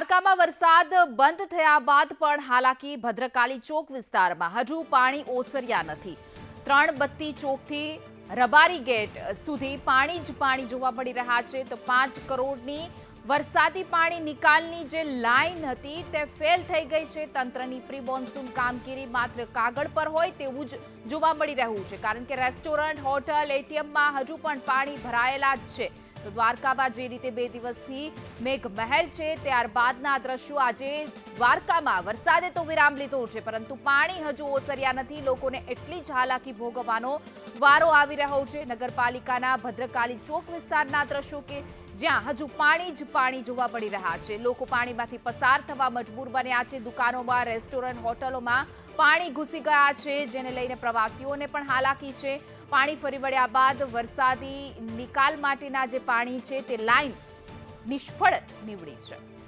દ્વારકામાં વરસાદ બંધ થયા બાદ પણ હાલાકી ભદ્રકાલી ચોક વિસ્તારમાં. હજુ પાણી ઓસર્યા નથી. ત્રણ બત્તી ચોકથી રબારી ગેટ સુધી પાણી જ પાણી જોવા મળી રહ્યા છે. તો પાંચ કરોડની વરસાદી પાણી નિકાલની જે લાઈન હતી તે ફેલ થઈ ગઈ છે. તંત્રની પ્રી મોન્સૂન કામગીરી માત્ર કાગળ પર હોય તેવું જ જોવા મળી રહ્યું છે. કારણ કે રેસ્ટોરન્ટ, હોટલ, એટીએમમાં હજુ પણ પાણી ભરાયેલા જ છે. તો દ્વારકામાં જે રીતે બે દિવસથી મેઘ મહેર છે, ત્યારબાદના દ્રશ્યો આજે દ્વારકામાં. વરસાદે તો વિરામ લીધો છે, પરંતુ પાણી હજુ ઓસર્યા નથી. લોકોને એટલી જ હાલાકી ભોગવવાનો વારો આવી રહ્યો છે. નગરપાલિકાના ભદ્રકાલી ચોક વિસ્તારના દ્રશ્યો કે જ્યાં હજુ પાણી જ પાણી જોવા મળી રહ્યા છે. લોકો પાણીમાંથી પસાર થવા મજબૂર બન્યા છે. દુકાનોમાં, રેસ્ટોરન્ટ, હોટલોમાં પાણી ઘૂસી ગયા છે, જેને લઈને પ્રવાસીઓને પણ હાલાકી છે. પાણી ફરી વળ્યા બાદ વરસાદી નિકાલ માટેના જે પાણી છે તે લાઈન નિષ્ફળ નીવડી છે.